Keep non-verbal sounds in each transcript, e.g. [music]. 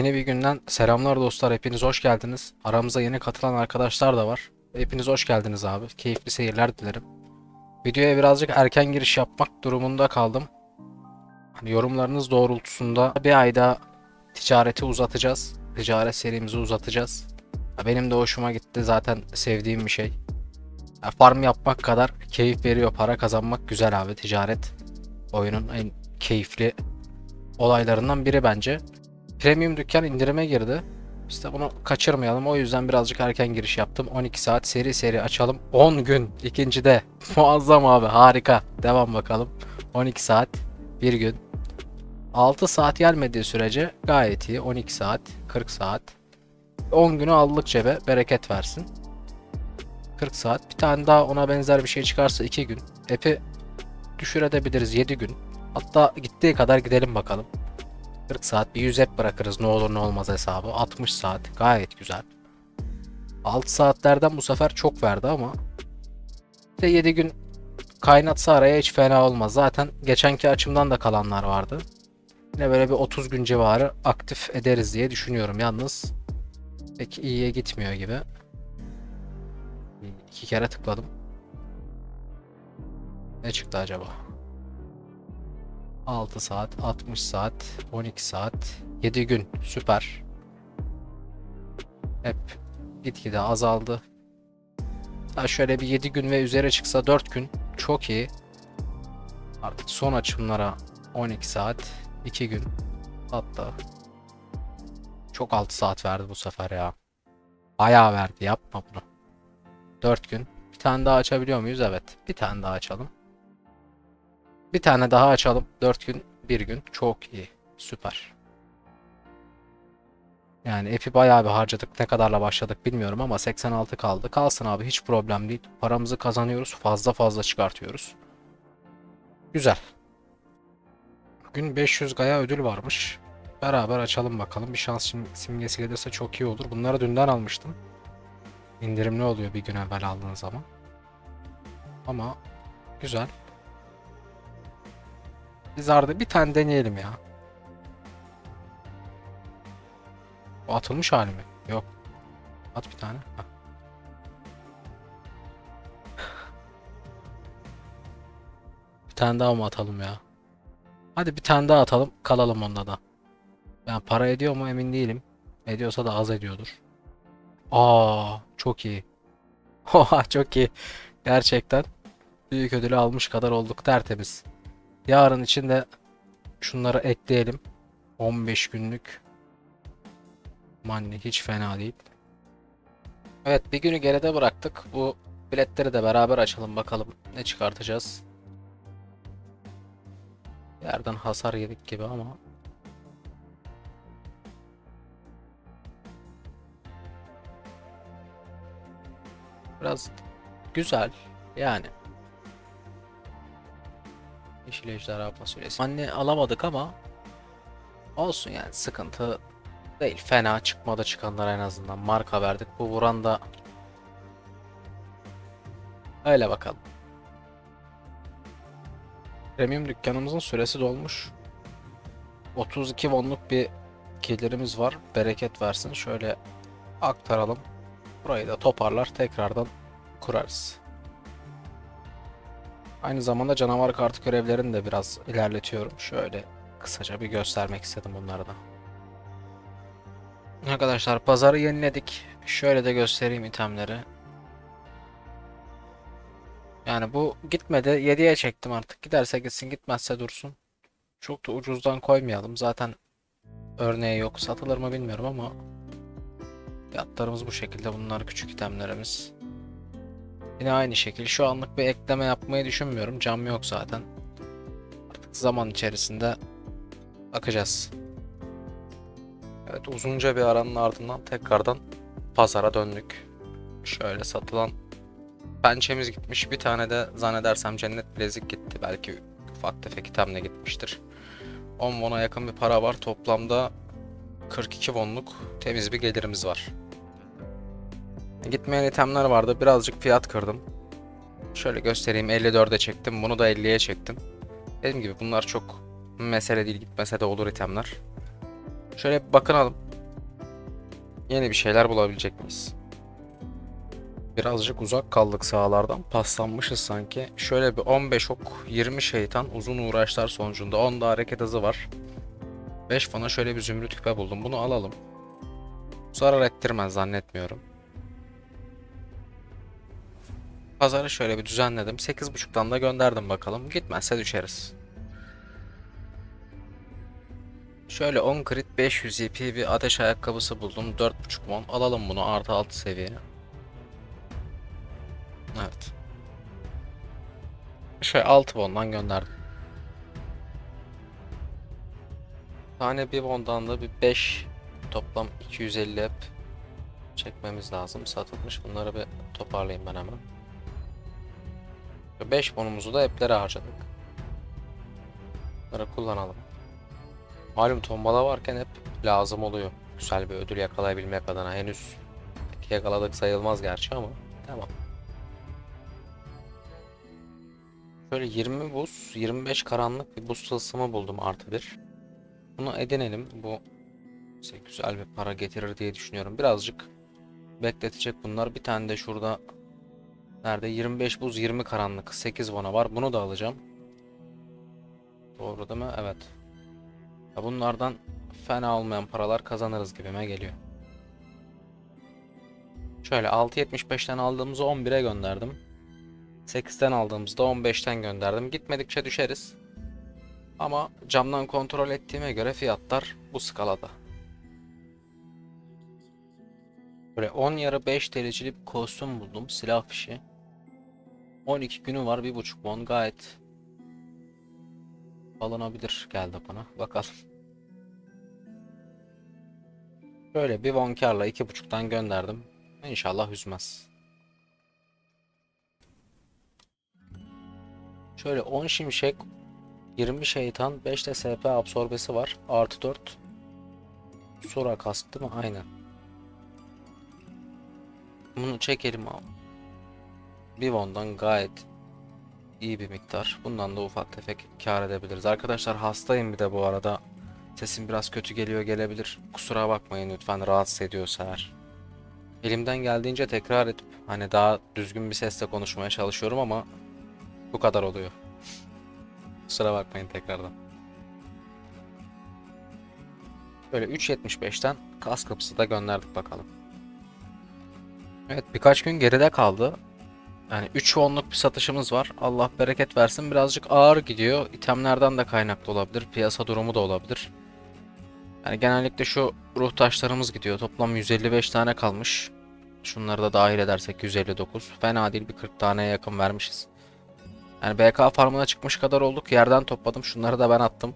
Yeni bir günden selamlar dostlar. Hepiniz hoş geldiniz. Aramıza yeni katılan arkadaşlar da var. Hepiniz hoş geldiniz abi. Keyifli seyirler dilerim. Videoya birazcık erken giriş yapmak durumunda kaldım. Hani yorumlarınız doğrultusunda bir ayda ticareti uzatacağız. Ticaret serimizi uzatacağız. Benim de hoşuma gitti. Zaten sevdiğim bir şey. Farm yapmak kadar keyif veriyor. Para kazanmak güzel abi. Ticaret oyunun en keyifli olaylarından biri bence. Premium dükkan indirime girdi. İşte bunu kaçırmayalım. O yüzden birazcık erken giriş yaptım. 12 saat seri seri açalım. 10 gün ikincide. [laughs] Muazzam abi harika. Devam bakalım. 12 saat bir gün. 6 saat gelmediği sürece gayet iyi. 12 saat 40 saat. 10 günü aldık cebe. Bereket versin. 40 saat. Bir tane daha ona benzer bir şey çıkarsa 2 gün. Epi düşürebiliriz 7 gün. Hatta gittiği kadar gidelim bakalım. 40 saat bir 100 hep bırakırız ne olur ne olmaz hesabı. 60 saat gayet güzel. 6 saatlerden bu sefer çok verdi ama işte 7 gün kaynatsa araya hiç fena olmaz. Zaten geçenki açımdan da kalanlar vardı. Yine böyle bir 30 gün civarı aktif ederiz diye düşünüyorum. Yalnız pek iyiye gitmiyor gibi. İki kere tıkladım. Ne çıktı acaba? 6 saat, 60 saat, 12 saat, 7 gün. Süper. Hep gitgide azaldı. Daha şöyle bir 7 gün ve üzeri çıksa 4 gün çok iyi. Artık son açımlara 12 saat, 2 gün. Hatta çok 6 saat verdi bu sefer ya. Bayağı verdi yapma bunu. 4 gün. Bir tane daha açabiliyor muyuz? Evet. Bir tane daha açalım. Bir tane daha açalım. 4 gün, 1 gün. Çok iyi. Süper. Yani epi bayağı bir harcadık. Ne kadarla başladık bilmiyorum ama 86 kaldı. Kalsın abi hiç problem değil. Paramızı kazanıyoruz. Fazla fazla çıkartıyoruz. Güzel. Bugün 500 gaya ödül varmış. Beraber açalım bakalım. Bir şans sim- simgesi gelirse çok iyi olur. Bunları dünden almıştım. İndirimli oluyor bir gün evvel aldığın zaman. Ama güzel. Biz Arda bir tane deneyelim ya. O atılmış hali mi? Yok. At bir tane. Hah. Bir tane daha mı atalım ya? Hadi bir tane daha atalım. Kalalım onda da. Yani para ediyor mu emin değilim. Ediyorsa da az ediyordur. Aa, çok iyi. [laughs] Oha çok iyi. Gerçekten büyük ödülü almış kadar olduk tertemiz. Yarın için de şunları ekleyelim. 15 günlük Manni hiç fena değil. Evet bir günü geride bıraktık. Bu biletleri de beraber açalım bakalım ne çıkartacağız. Yerden hasar yedik gibi ama. Biraz güzel yani. Yeşil Ejderha fasulyesi. Anne alamadık ama olsun yani sıkıntı değil. Fena çıkmadı çıkanlar en azından. Marka verdik. Bu vuran da öyle bakalım. Premium dükkanımızın süresi dolmuş. 32 wonluk bir gelirimiz var. Bereket versin. Şöyle aktaralım. Burayı da toparlar tekrardan kurarız. Aynı zamanda canavar kartı görevlerini de biraz ilerletiyorum. Şöyle kısaca bir göstermek istedim bunları da. Arkadaşlar pazarı yeniledik. Şöyle de göstereyim itemleri. Yani bu gitmedi. 7'ye çektim artık. Giderse gitsin gitmezse dursun. Çok da ucuzdan koymayalım. Zaten örneği yok. Satılır mı bilmiyorum ama fiyatlarımız bu şekilde. Bunlar küçük itemlerimiz. Yine aynı şekil. Şu anlık bir ekleme yapmayı düşünmüyorum. Cam yok zaten. Artık zaman içerisinde bakacağız. Evet uzunca bir aranın ardından tekrardan pazara döndük. Şöyle satılan pençemiz gitmiş. Bir tane de zannedersem cennet bilezik gitti. Belki ufak tefek itemle gitmiştir. 10 won'a yakın bir para var. Toplamda 42 wonluk temiz bir gelirimiz var. Gitmeyen itemler vardı. Birazcık fiyat kırdım. Şöyle göstereyim. 54'e çektim. Bunu da 50'ye çektim. Dediğim gibi bunlar çok mesele değil. Gitmese de olur itemler. Şöyle bakınalım. yeni bir şeyler bulabilecek miyiz? Birazcık uzak kaldık sahalardan. Paslanmışız sanki. Şöyle bir 15 ok, 20 şeytan uzun uğraşlar sonucunda 10 da hareket hızı var. 5 fana şöyle bir zümrüt küpe buldum. Bunu alalım. Zarar ettirmez zannetmiyorum. Pazarı şöyle bir düzenledim. 8.5'tan da gönderdim bakalım. Gitmezse düşeriz. Şöyle 10 crit 500 EP bir ateş ayakkabısı buldum. 4.5 won. Alalım bunu artı 6 seviye. Evet. Şöyle 6 won'dan gönderdim. Tane bir won'dan da bir 5 toplam 250 hep çekmemiz lazım. Satılmış. Bunları bir toparlayayım ben hemen. 5 won'umuzu da eplere harcadık. Bunları kullanalım. Malum tombala varken hep lazım oluyor. Güzel bir ödül yakalayabilmek adına. Henüz yakaladık sayılmaz gerçi ama tamam. Şöyle 20 buz, 25 karanlık bir buz tılsımı buldum artı bir. Bunu edinelim. Bu güzel bir para getirir diye düşünüyorum. Birazcık bekletecek bunlar. Bir tane de şurada nerede? 25 buz, 20 karanlık. 8 bona var. Bunu da alacağım. Doğru değil mi? Evet. Ya bunlardan fena olmayan paralar kazanırız gibime geliyor. Şöyle 6.75'ten aldığımızı 11'e gönderdim. 8'ten aldığımızda 15'ten gönderdim. Gitmedikçe düşeriz. Ama camdan kontrol ettiğime göre fiyatlar bu skalada. Böyle 10 yarı 5 dereceli bir kostüm buldum. Silah fişi. 12 günü var. 1.5 won gayet alınabilir geldi bana. Bakalım. Böyle bir won karla 2.5'tan gönderdim. İnşallah üzmez. Şöyle 10 şimşek 20 şeytan 5 de SP absorbesi var. Artı 4 Sura kask değil? Aynen. Bunu çekelim abi. Bir won'dan gayet iyi bir miktar. Bundan da ufak tefek kar edebiliriz. Arkadaşlar hastayım bir de bu arada. Sesim biraz kötü geliyor gelebilir. Kusura bakmayın lütfen rahatsız ediyorsa eğer. Elimden geldiğince tekrar edip hani daha düzgün bir sesle konuşmaya çalışıyorum ama bu kadar oluyor. [laughs] Kusura bakmayın tekrardan. Böyle 3.75'ten kas kapısı da gönderdik bakalım. Evet birkaç gün geride kaldı. Yani 3 onluk bir satışımız var. Allah bereket versin. Birazcık ağır gidiyor. İtemlerden de kaynaklı olabilir. Piyasa durumu da olabilir. Yani genellikle şu ruh taşlarımız gidiyor. Toplam 155 tane kalmış. Şunları da dahil edersek 159. Fena değil bir 40 taneye yakın vermişiz. Yani BK farmına çıkmış kadar olduk. Yerden topladım. Şunları da ben attım.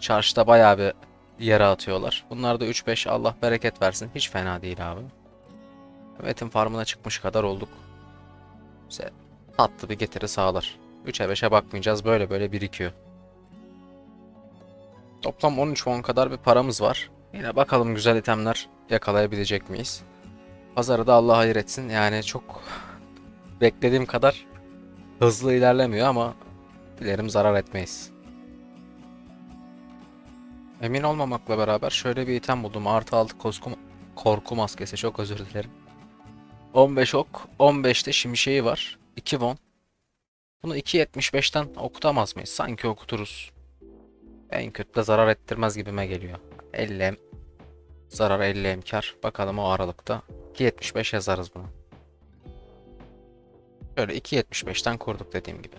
Çarşıda bayağı bir yere atıyorlar. Bunlar da 3-5 Allah bereket versin. Hiç fena değil abi. Metin farmına çıkmış kadar olduk. Bize tatlı bir getiri sağlar. 3'e 5'e bakmayacağız. Böyle böyle birikiyor. Toplam 13 won kadar bir paramız var. Yine bakalım güzel itemler yakalayabilecek miyiz? Pazarı da Allah hayır etsin. Yani çok beklediğim kadar hızlı ilerlemiyor ama dilerim zarar etmeyiz. Emin olmamakla beraber şöyle bir item buldum. Artı 6 korku, korku maskesi. Çok özür dilerim. 15 ok. 15'te şimşeği var. 2 won. Bunu 2.75'ten okutamaz mıyız? Sanki okuturuz. En kötü de zarar ettirmez gibime geliyor. 50 em zarar 50 em kar. Bakalım o aralıkta. 2.75 yazarız bunu. Şöyle 2.75'ten kurduk dediğim gibi.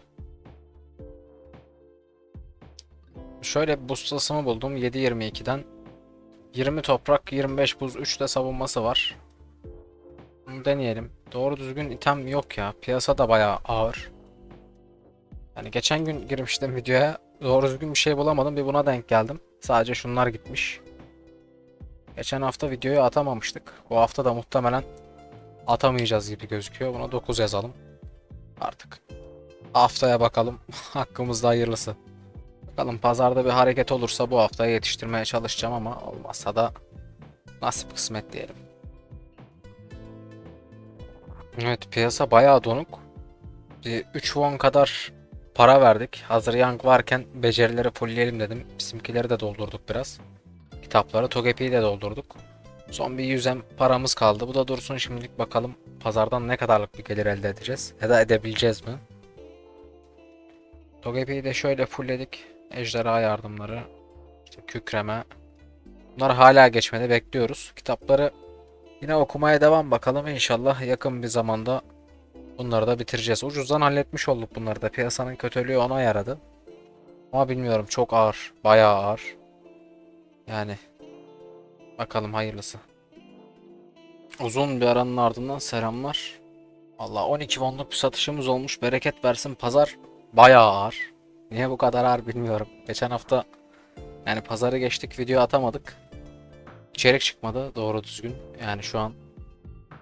Şöyle buz tılsımı buldum 7.22'den. 20 toprak 25 buz 3 de savunması var. Deneyelim. Doğru düzgün item yok ya. Piyasa da bayağı ağır. Yani geçen gün girmiştim videoya. Doğru düzgün bir şey bulamadım. Bir buna denk geldim. Sadece şunlar gitmiş. Geçen hafta videoyu atamamıştık. Bu hafta da muhtemelen atamayacağız gibi gözüküyor. Buna 9 yazalım. Artık. Haftaya bakalım. [laughs] Hakkımızda hayırlısı. Bakalım pazarda bir hareket olursa bu haftaya yetiştirmeye çalışacağım ama olmazsa da nasip kısmet diyelim. Evet piyasa bayağı donuk. Bir 3 won kadar para verdik. Hazır Young varken becerileri fullleyelim dedim. Bizimkileri de doldurduk biraz. Kitapları Togepi'yi de doldurduk. Son bir 100'em paramız kaldı. Bu da dursun şimdilik bakalım pazardan ne kadarlık bir gelir elde edeceğiz. Ya da edebileceğiz mi? Togepi'yi de şöyle fullledik. Ejderha yardımları. işte kükreme. Bunlar hala geçmedi. Bekliyoruz. Kitapları yine okumaya devam bakalım. İnşallah yakın bir zamanda bunları da bitireceğiz. Ucuzdan halletmiş olduk bunları da. Piyasanın kötülüğü ona yaradı. Ama bilmiyorum çok ağır. Bayağı ağır. Yani bakalım hayırlısı. Uzun bir aranın ardından selamlar. Allah 12 wonluk bir satışımız olmuş. Bereket versin. Pazar bayağı ağır. Niye bu kadar ağır bilmiyorum. Geçen hafta yani pazarı geçtik video atamadık. İçerik çıkmadı doğru düzgün. Yani şu an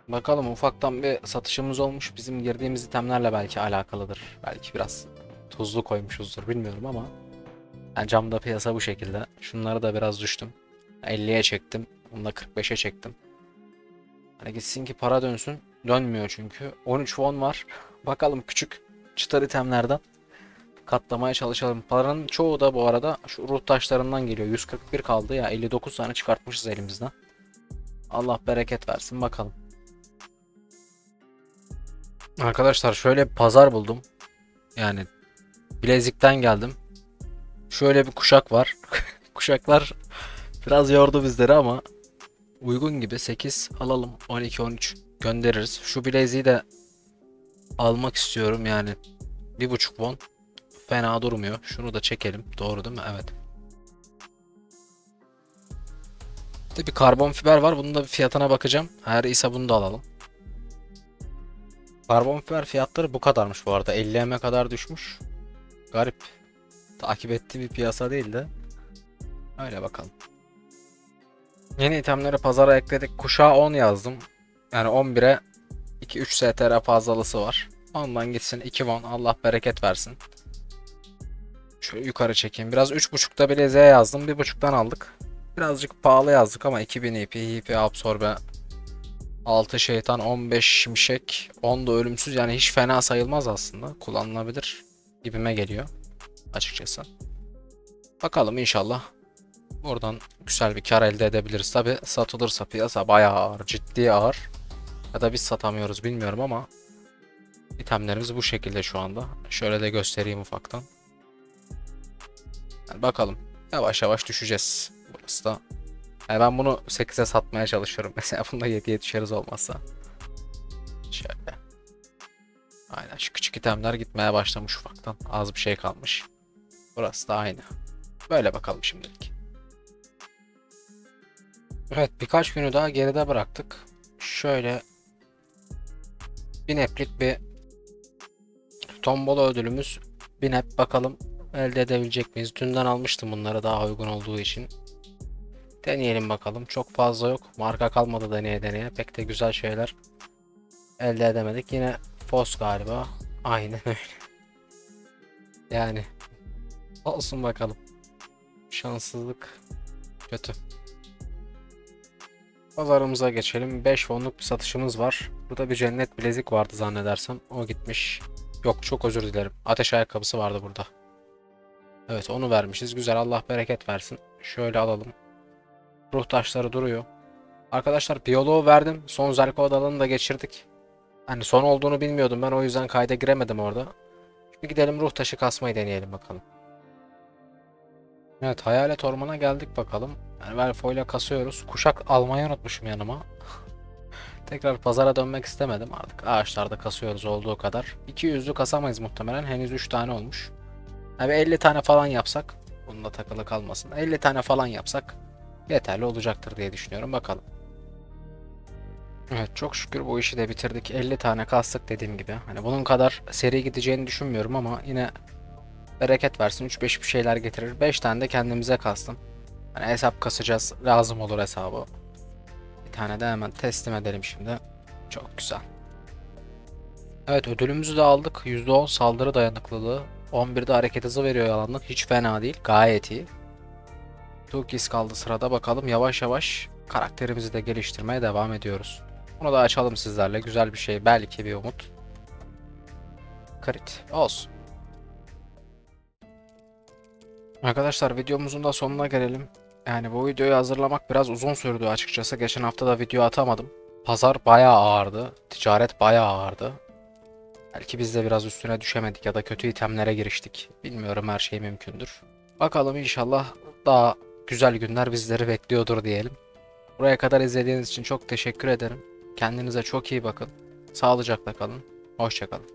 bakalım ufaktan bir satışımız olmuş. Bizim girdiğimiz itemlerle belki alakalıdır. Belki biraz tuzlu koymuşuzdur bilmiyorum ama yani camda piyasa bu şekilde. Şunları da biraz düştüm. 50'ye çektim. Bunu da 45'e çektim. Hani gitsin ki para dönsün. Dönmüyor çünkü. 13 won var. [laughs] Bakalım küçük çıtır itemlerden katlamaya çalışalım. Paranın çoğu da bu arada şu ruh taşlarından geliyor. 141 kaldı ya 59 tane çıkartmışız elimizden. Allah bereket versin bakalım. Arkadaşlar şöyle bir pazar buldum. Yani Bilezik'ten geldim. Şöyle bir kuşak var. [laughs] Kuşaklar biraz yordu bizleri ama uygun gibi 8 alalım. 12 13 göndeririz. Şu bileziği de almak istiyorum yani. 1.5 won. Fena durmuyor. Şunu da çekelim. Doğru değil mi? Evet. De bir karbon fiber var. Bunun da bir fiyatına bakacağım. Eğer ise bunu da alalım. Karbon fiber fiyatları bu kadarmış bu arada. 50 M'e kadar düşmüş. Garip. Takip ettiği bir piyasa değil de. Öyle bakalım. Yeni itemleri pazara ekledik. Kuşağı 10 yazdım. Yani 11'e 2-3 STR fazlalısı var. Ondan gitsin 2 won. Allah bereket versin. Şöyle yukarı çekeyim. Biraz 3.5'da bileziğe yazdım. 1.5'tan aldık. Birazcık pahalı yazdık ama 2000 EP, EP absorbe 6 şeytan, 15 şimşek, 10 da ölümsüz yani hiç fena sayılmaz aslında. Kullanılabilir gibime geliyor açıkçası. Bakalım inşallah buradan güzel bir kar elde edebiliriz. Tabi satılırsa piyasa bayağı ağır, ciddi ağır. Ya da biz satamıyoruz bilmiyorum ama itemlerimiz bu şekilde şu anda. Şöyle de göstereyim ufaktan. Yani bakalım. Yavaş yavaş düşeceğiz. Burası da. Yani ben bunu 8'e satmaya çalışıyorum. [laughs] Mesela bunda 7'ye düşeriz olmazsa. Şöyle. Aynen şu küçük itemler gitmeye başlamış ufaktan. Az bir şey kalmış. Burası da aynı. Böyle bakalım şimdilik. Evet birkaç günü daha geride bıraktık. Şöyle bir neplik bir tombola ödülümüz. Bir nep bakalım elde edebilecek miyiz? Dünden almıştım bunları daha uygun olduğu için. Deneyelim bakalım. Çok fazla yok. Marka kalmadı deneye deneye. Pek de güzel şeyler elde edemedik. Yine Fos galiba. Aynen [laughs] öyle. Yani olsun bakalım. Şanssızlık kötü. Pazarımıza geçelim. 5 wonluk bir satışımız var. Burada bir cennet bilezik vardı zannedersem. O gitmiş. Yok çok özür dilerim. Ateş ayakkabısı vardı burada. Evet onu vermişiz. Güzel Allah bereket versin. Şöyle alalım. Ruh taşları duruyor. Arkadaşlar biyoloğu verdim. Son Zelko odalını da geçirdik. Hani son olduğunu bilmiyordum ben o yüzden kayda giremedim orada. Şimdi gidelim ruh taşı kasmayı deneyelim bakalım. Evet hayalet ormana geldik bakalım. Yani Velfo ile kasıyoruz. Kuşak almayı unutmuşum yanıma. [laughs] Tekrar pazara dönmek istemedim artık. Ağaçlarda kasıyoruz olduğu kadar. 200'lü kasamayız muhtemelen. Henüz 3 tane olmuş. Abi 50 tane falan yapsak. Bununla takılı kalmasın. 50 tane falan yapsak yeterli olacaktır diye düşünüyorum. Bakalım. Evet çok şükür bu işi de bitirdik. 50 tane kastık dediğim gibi. Hani bunun kadar seri gideceğini düşünmüyorum ama yine bereket versin 3-5 bir şeyler getirir. 5 tane de kendimize kastım. Hani hesap kasacağız. Lazım olur hesabı. Bir tane de hemen teslim edelim şimdi. Çok güzel. Evet ödülümüzü de aldık. %10 saldırı dayanıklılığı. 11'de hareket hızı veriyor yalanlık. Hiç fena değil. Gayet iyi. Tukis kaldı sırada. Bakalım yavaş yavaş karakterimizi de geliştirmeye devam ediyoruz. Bunu da açalım sizlerle. Güzel bir şey. Belki bir umut. Crit. Olsun. Arkadaşlar videomuzun da sonuna gelelim. Yani bu videoyu hazırlamak biraz uzun sürdü açıkçası. Geçen hafta da video atamadım. Pazar bayağı ağırdı. Ticaret bayağı ağırdı. Belki biz de biraz üstüne düşemedik ya da kötü itemlere giriştik. Bilmiyorum her şey mümkündür. Bakalım inşallah daha güzel günler bizleri bekliyordur diyelim. Buraya kadar izlediğiniz için çok teşekkür ederim. Kendinize çok iyi bakın. Sağlıcakla kalın. Hoşçakalın.